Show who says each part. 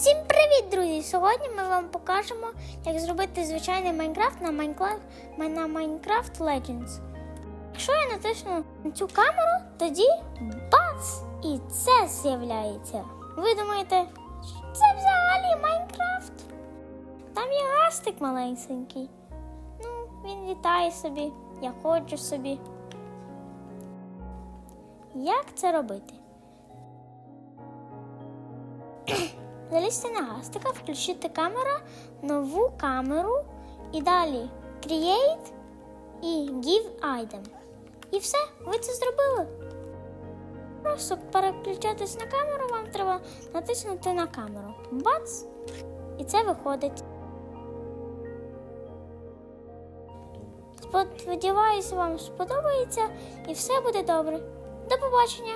Speaker 1: Всім привіт, друзі! Сьогодні ми вам покажемо, як зробити звичайний Майнкрафт на Minecraft Legends. Якщо я натисну на цю камеру, тоді бац! І це з'являється. Ви думаєте, це взагалі Майнкрафт? Там є гастик маленький. Ну, він літає собі, я ходжу собі. Як це робити? Залізьте на гастика, включити камеру, нову камеру і далі Create і Give Item. І все, ви це зробили. Просто переключатись на камеру, вам треба натиснути на камеру. Бац! І це виходить. Сподіваюся, вам сподобається і все буде добре. До побачення!